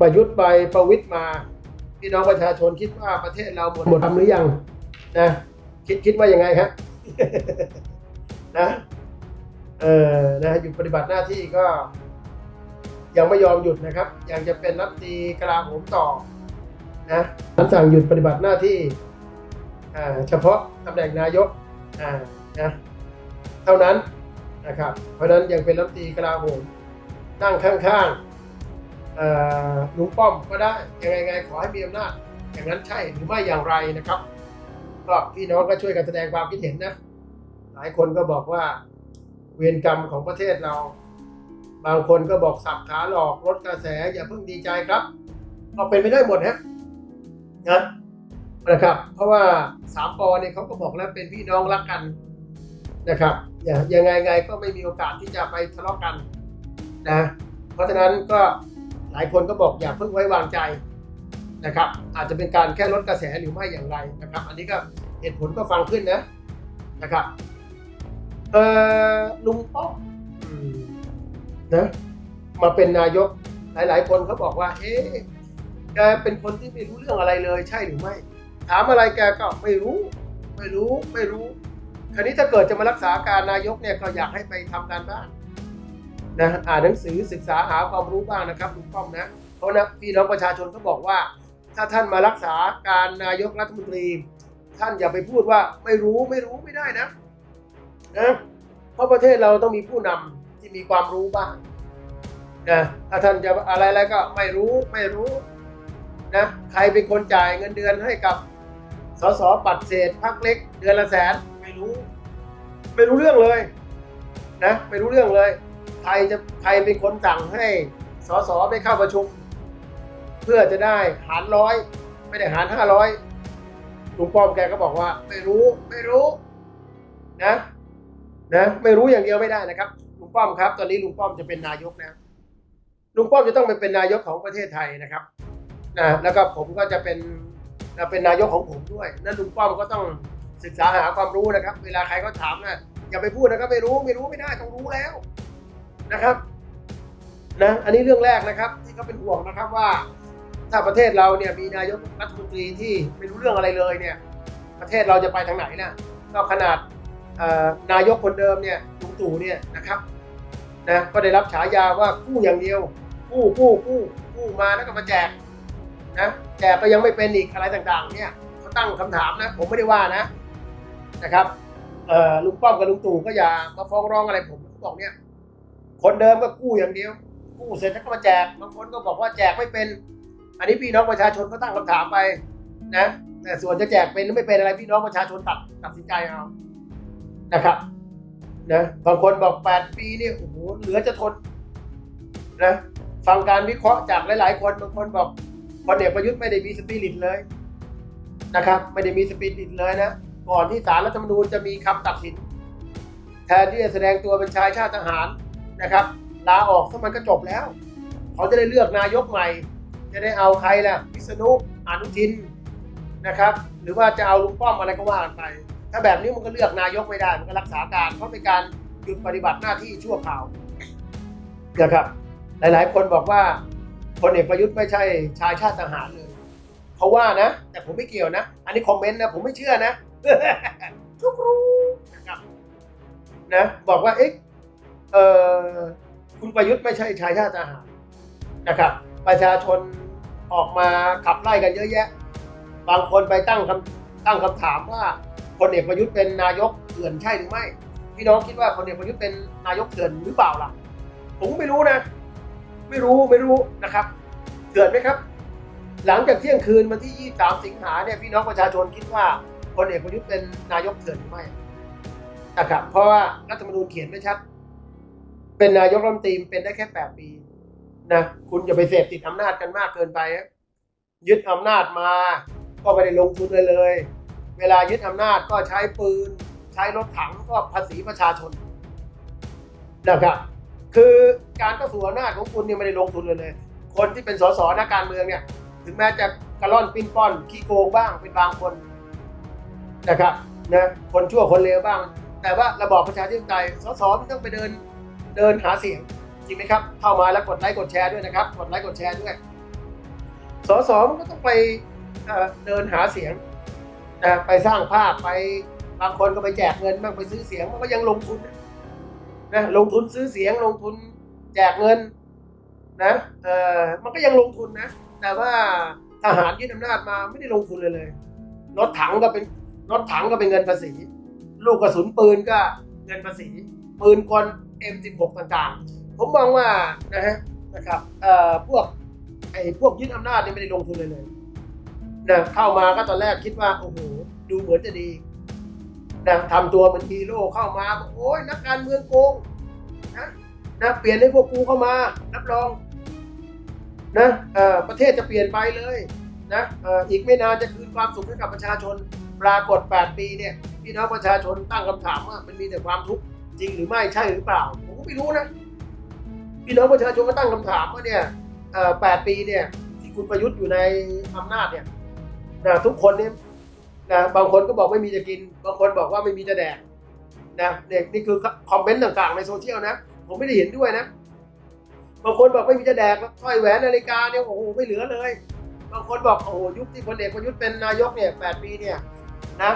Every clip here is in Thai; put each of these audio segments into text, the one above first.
ประยุทธ์ไปประวิทย์มา พี่น้องประชาชนคิดว่าประเทศเราหมดหมดทำหรือยังนะคิดคิดว่ายังไงครับนะเออนะหยุดปฏิบัติหน้าที่ก็ ยังไม่ยอมหยุดนะครับ ยังจะเป็นรัฐมนตรีกลาโหมต่อนะคำสั่งหยุดปฏิบัติหน้าที่อ่าเฉพาะตำแหน่งนายกอ่านะเท่านั้นนะครับ เพราะฉะนั้นยังเป็นรัฐมนตรีกลาโหม นั่งข้างๆลุงป้อมก็ได้ยังไงไงขอให้มีอำนาจอย่างนั้นใช่หรือไม่อย่างไรนะครับ ก็พี่น้องก็ช่วยกันแสดงความคิดเห็นนะ หลายคนก็บอกว่าเวรกรรมของประเทศเรา บางคนก็บอกสับขาหลอกลดกระแสอย่าเพิ่งดีใจครับก็เป็นไปได้หมดฮะนะนะครับ เพราะว่าสามปอเนี่ยเขาก็บอกแล้วเป็นพี่น้องรักกันนะครับ อย่ายังไงไงก็ไม่มีโอกาสที่จะไปทะเลาะกัน นะ เพราะฉะนั้นก็หลายคนก็บอกอย่าเพิ่งไว้วางใจนะครับ อาจจะเป็นการแค่ลดกระแสหรือไม่อย่างไรนะครับ อันนี้ก็เหตุผลก็ฟังขึ้นนะนะครับเออลุงป้อมนะมาเป็นนายกหลาย ๆ คนเขาบอกว่า เอ๊ะแกเป็นคนที่ไม่รู้เรื่องอะไรเลยใช่หรือไม่ ถามอะไรแกก็ไม่รู้ ไม่รู้ไม่รู้ คราวนี้ถ้าเกิดจะมารักษาการนายกเนี่ยก็อยากให้ไปทำการบ้าน นะอ่านหนังสือศึกษาหาความรู้บ้างนะครับลุงป้อมนะ เพราะนะพี่น้องประชาชนเขาบอกว่า ถ้าท่านมารักษาการนายกรัฐมนตรี ท่านอย่าไปพูดว่าไม่รู้ไม่รู้ไม่ได้นะนะเพราะประเทศเราต้องมีผู้นำที่มีความรู้บ้างนะถ้าท่านจะอะไรอะไรก็ไม่รู้ไม่รู้นะใครเป็นคนจ่ายเงินเดือนให้กับสสปัดเศษพักเล็ก เดือนละแสนไม่รู้ ไม่รู้เรื่องเลย นะ ไม่รู้เรื่องเลย รจะใครเป็นคนสั่งให้สสไปเข้าประชุม เพื่อจะได้หารร้อยไม่ได้หารห้าร้อยลุงป้อมแกก็บอกว่า ไม่รู้ไม่รู้ นะนะไม่รู้อย่างเดียวไม่ได้นะครับลุงป้อมครับ ตอนนี้ลุงป้อมจะเป็นนายกนะลุงป้อมจะต้องไปเป็นนายกของประเทศไทยนะครับนะแล้วก็ผมก็จะเป็นเป็นนายกของผมด้วยนั่นลุงป้อมก็ต้องศึกษาหาความรู้นะครับ เวลาใครเขาถามนะอย่าไปพูดนะครับไม่รู้ไม่รู้ไม่ได้ต้องรู้แล้ว นะครับนะอันนี้เรื่องแรกนะครับ ที่เขาเป็นห่วงนะครับว่า ถ้าประเทศเราเนี่ยมีนายกรัฐมนตรีที่ไม่รู้เรื่องอะไรเลยเนี่ย ประเทศเราจะไปทางไหนนะก็ขนาดนายกคนเดิมเนี่ยลุงตู่เนี่ยนะครับนะก็ได้รับฉายาว่ากู้อย่างเดียวกู้กู้กู้กู้มาแล้วก็มาแจกนะแจกก็ยังไม่เป็นอีกอะไรต่างๆ เนี่ยเขาตั้งคำถามนะ ผมไม่ได้ว่านะนะครับลุงป้อมกับลุงตู่ก็อย่ามาฟ้องร้องอะไรผมเขาบอกเนี่ย คนเดิมก็กู้อย่างเดียว กู้เสร็จแล้วก็มาแจกบางคนก็บอกว่าแจกไม่เป็น อันนี้พี่น้องประชาชนก็ตั้งคำถามไปนะแต่ส่วนจะแจกเป็นหรือไม่เป็นอะไรพี่น้องประชาชนตัดตัดสินใจเอานะครับนะบางคนบอก 8 ปีนี่โอ้โหเหลือจะทนนะฟังการวิเคราะห์จากหลาย ๆ คนบางคนบอกพลเอกประยุทธ์ไม่ได้มีสปิริตเลยนะครับ ไม่ได้มีสปิริตเลยนะก่อนที่ศาลรัฐธรรมนูญจะมีคำตัดสิน แทนที่จะแสดงตัวเป็นชายชาติทหาร นะครับลาออกซะมันก็จบแล้ว เขาจะได้เลือกนายกใหม่ จะได้เอาใครล่ะพิษณุอนุทินนะครับ หรือว่าจะเอาลุงป้อมอะไรก็ว่ากันไป ถ้าแบบนี้มันก็เลือกนายกไม่ได้ มันก็รักษาการ เพราะเป็นการหยุดปฏิบัติหน้าที่ชั่วคราวนะครับ หลาย ๆ คนบอกว่าพลเอกประยุทธ์ไม่ใช่ชายชาติทหารเลยเขาว่านะ แต่ผมไม่เกี่ยวนะ อันนี้คอมเมนต์นะ ผมไม่เชื่อนะทุกรู้นะครับนะบอกว่าเอ๊ะ เออคุณประยุทธ์ไม่ใช่ชายชาติทหารนะครับ ประชาชนออกมาขับไล่กันเยอะแยะ บางคนไปตั้งคำตั้งคำถามว่าพลเอกประยุทธ์เป็นนายกเถื่อนใช่หรือไม่ พี่น้องคิดว่าพลเอกประยุทธ์เป็นนายกเถื่อนหรือเปล่าล่ะ ผมไม่รู้นะ ไม่รู้ไม่รู้นะครับเถื่อนไหมครับ หลังจากเที่ยงคืนวันที่ 23 สิงหาเนี่ยพี่น้องประชาชนคิดว่าพลเอกประยุทธ์เป็นนายกเถื่อนหรือไม่นะครับเพราะว่ารัฐธรรมนูญเขียนไม่ชัด เป็นนายกรัฐมนตรีเป็นได้แค่8ปีนะคุณอย่าไปเสพติดอำนาจกันมากเกินไปฮะยึดอำนาจมา ก็ไม่ได้ลงทุนเลยเลย เวลายึดอำนาจก็ใช้ปืน ใช้รถถังก็ภาษีประชาชนนะครับคือการเข้าสู่อำนาจของคุณเนี่ยไม่ได้ลงทุนเลยเลย คนที่เป็นสสนักการเมืองเนี่ย ถึงแม้จะกระล่อนปิ้นป้อนขี้โกงบ้างเป็นบางคนนะครับนะคนชั่วคนเลวบ้าง แต่ว่าระบอบประชาธิปไตยสสไม่ต้องไปเดิน เดินหาเสียงจริงไหมครับ เข้ามาแล้วกดไลค์กดแชร์ด้วยนะครับ กดไลค์กดแชร์ด้วยสสมันก็ต้องไปเดินหาเสียงนะไปสร้างภาพไปบางคนก็ไปแจกเงินบ้างไปซื้อเสียงมันก็ยังลงทุนนะนะลงทุนซื้อเสียงลงทุนแจกเงินนะเออมันก็ยังลงทุนนะ แต่ว่าทหารยึดอำนาจมาไม่ได้ลงทุนเลยเลยรถถังก็เป็นรถถังก็เป็นเงินภาษี ลูกกระสุนปืนก็เงินภาษี ปืนกล M16 ต่างๆ ผมมองว่านะฮะนะครับเอ่อพวกไอ้พวกยึดอำนาจนี่ไม่ได้ลงทุนเลยเลยนะเข้ามาก็ตอนแรกคิดว่าโอ้โหดูเหมือนจะดีนะทำตัวเหมือนฮีโร่เข้ามาบอกโอ้ยนักการเมืองโกงนะนะเปลี่ยนให้พวกกูเข้ามารับรองนะเอ่อประเทศจะเปลี่ยนไปเลยนะเอ่ออีกไม่นานจะคืนความสุขให้กับประชาชนปรากฏ 8 ปีเนี่ยพี่น้องประชาชนตั้งคำถามว่ามันมีแต่ความทุกข์ จริงหรือไม่ใช่หรือเปล่า ผมก็ไม่รู้นะ พี่น้องประชาชนก็ตั้งคำถามว่าเนี่ยเอ่อ8ปีเนี่ย ที่คุณประยุทธ์อยู่ในอำนาจเนี่ยนะทุกคนเนี่ยนะบางคนก็บอกไม่มีจะกิน บางคนบอกว่าไม่มีจะแดกนะเนี่ยนี่คือคอมเมนต์ต่างๆ ในโซเชียลนะ ผมไม่ได้เห็นด้วยนะ บางคนบอกไม่มีจะแดกสร้อยแหวนนาฬิกาเนี่ยโอ้โหไม่เหลือเลย บางคนบอกโอ้โหยุคที่พลเอกประยุทธ์เป็นนายกเนี่ยแปดปีเนี่ยนะ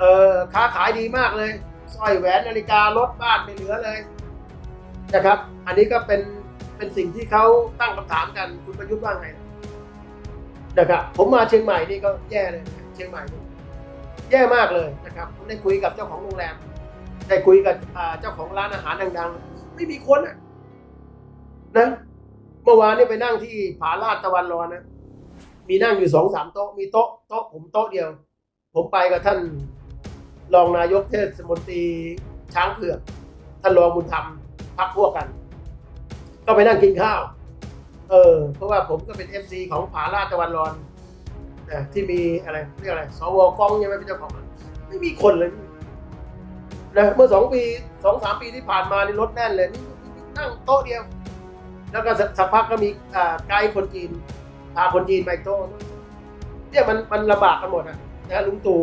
เออค้าขายดีมากเลย สร้อยแหวนนาฬิการถบ้านไม่เหลือเลยนะครับ อันนี้ก็เป็นเป็นสิ่งที่เขาตั้งคำถามกันคุณประยุทธ์ว่าไงนะครับ ผมมาเชียงใหม่นี่ก็แย่เลยเชียงใหม่แย่มากเลยนะครับผมได้คุยกับเจ้าของโรงแรมได้คุยกับเจ้าของร้านอาหารดังๆ ไม่มีคนอะนะเมื่อวานนี่ไปนั่งที่ผาลาดตะวันรอนนะมีนั่งอยู่สองสามโต๊ะมีโต๊ะโต๊ะผมโต๊ะเดียว ผมไปกับท่าน รองนายกเทศมนตรีช้างเผือกท่านรองบุญธรรมพักพวกกัน ก็ไปนั่งกินข้าว เออ เพราะว่าผมก็เป็นเอฟซีของผาลาดตะวันรอนนะที่มีอะไรเรียกอะไรสวกองยังไม่เป็นเจ้าของไม่มีคนเลยนะเมื่อสองปีสองสามปีที่ผ่านมานี่รถแน่นเลยนี่นั่งโต๊ะเดียว แล้วก็สักพักก็มีอ่าไกด์คนจีนพาคนจีนไปโต้เนี่ยมันมันลำบากกันหมดอะนะลุงตู่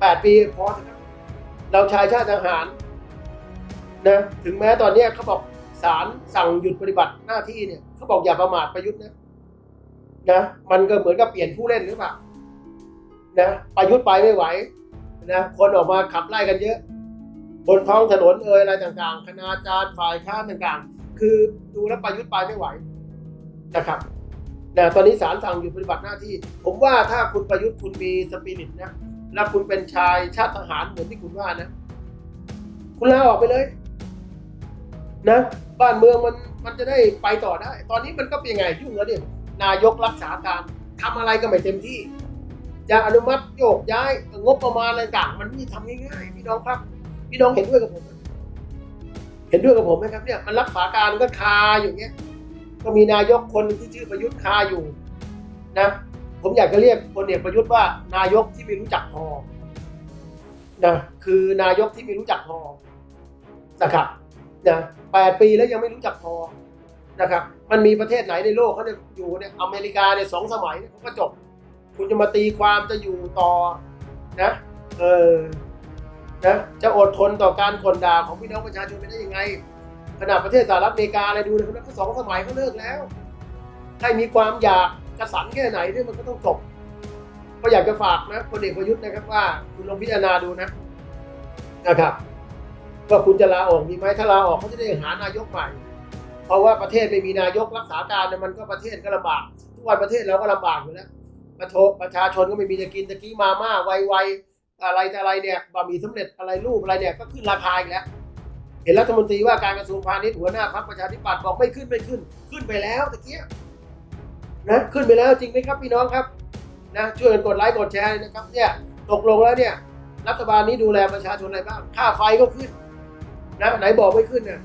แปดปีพอเถอะครับ เราชายชาติทหารนะถึงแม้ตอนนี้เขาบอกศาลสั่งหยุดปฏิบัติหน้าที่เนี่ยเขาบอกอย่าประมาทประยุทธ์นะนะมันก็เหมือนกับเปลี่ยนผู้เล่นหรือเปล่านะประยุทธ์ไปไม่ไหวนะคนออกมาขับไล่กันเยอะ บนท้องถนนเอ่ยอะไรต่างๆ คณาจารย์ฝ่ายค้านต่างๆ คือดูแล้วประยุทธ์ไปไม่ไหวนะครับนะตอนนี้ศาลสั่งหยุดปฏิบัติหน้าที่ ผมว่าถ้าคุณประยุทธ์คุณมีสปิริตนะ แล้วคุณเป็นชายชาติทหารเหมือนที่คุณว่านะ คุณลาออกไปเลย นะ บ้านเมืองมันมันจะได้ไปต่อได้ ตอนนี้มันก็เป็นยังไงยุ่งแล้วเนี่ยนายกรักษาการทำอะไรก็ไม่เต็มที่จะอนุมัติโยกย้ายงบประมาณอะไรต่างมันไม่ทำง่ายๆพี่น้องครับ พี่น้องเห็นด้วยกับผมเห็นด้วยกับผมไหมครับเนี่ยมันรักษาการก็คาอยู่เงี้ยก็มีนายกคนที่ชื่อประยุทธ์คาอยู่นะ ผมอยากจะเรียกพลเอกประยุทธ์ว่านายกที่ไม่รู้จักพอนะคือนายกที่ไม่รู้จักพอนะครับนะแปดปีแล้วยังไม่รู้จักพอนะครับ มันมีประเทศไหนในโลกเขาเนี่ยอยู่เนี่ยอเมริกาเนี่ยสองสมัยเนี่ยเขาก็จบ คุณจะมาตีความจะอยู่ต่อนะเออนะจะอดทนต่อการกลด่าของพี่น้องประชาชนไปได้ยังไงขนาดประเทศสหรัฐอเมริกาอะไรดูเลยคนนั้นก็สองสมัยเขาเลิกแล้ว ให้มีความอยาก กระสันแค่ไหนเนี่ยมันก็ต้องจบก็อยากจะฝากนะพลเอกประยุทธ์นะครับว่าคุณลองพิจารณาดูนะนะครับว่าคุณจะลาออกดีไหมถ้าลาออกเขาจะได้หานายกใหม่ เพราะว่าประเทศไม่มีนายกรักษาการเนี่ยมันก็ประเทศก็ลำบากทุกวันประเทศเราก็ลำบากอยู่แล้วประประชาชนก็ไม่มีจะกินตะกี้มาม่าไวๆอะไรแต่อะไรเนี่ยบะหมี่สำเร็จอะไรรูปอะไรเนี่ยก็ขึ้นราคาอีกแล้วเห็นรัฐมนตรีว่าการกระทรวงพาณิชย์หัวหน้าพรรคประชาธิปัตย์บอกไม่ขึ้นไม่ขึ้น ขึ้นไปแล้วตะกีย นะขึ้นไปแล้วจริงไหมครับพี่น้องครับนะช่วยกดไลค์กดแชร์นะครับเนี่ยตกลงแล้วเนี่ยรัฐบาลนี้ดูแลประชาชนอะไรบ้างค่าไฟก็ขึ้นนะไหนบอกไม่ขึ้นนะ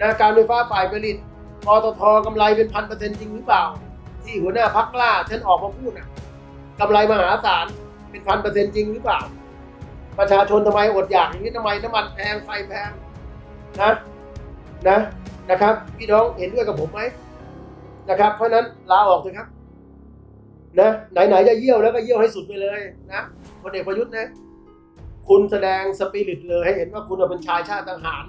นะการไฟฟ้าฝ่ายผลิตปตทกำไรเป็นพันเปอร์เซ็นต์จริงหรือเปล่า ที่หัวหน้าพักกล้าท่านออกมาพูดนะกำไรมหาศาลเป็นพันเปอร์เซ็นต์จริงหรือเปล่า ประชาชนทำไมอดอยากอย่างนี้ทำไมน้ำมันแพงไฟแพงนะนะนะครับ พี่น้องเห็นด้วยกับผมไหม นะครับ เพราะนั้นลาออกเถอะครับนะไหนๆจะเยี่ยวแล้วก็เยี่ยวให้สุดไปเลยนะพลเอกประยุทธ์นะ คุณแสดงสปิริตเลยให้เห็นว่าคุณเป็นชายชาติทหาร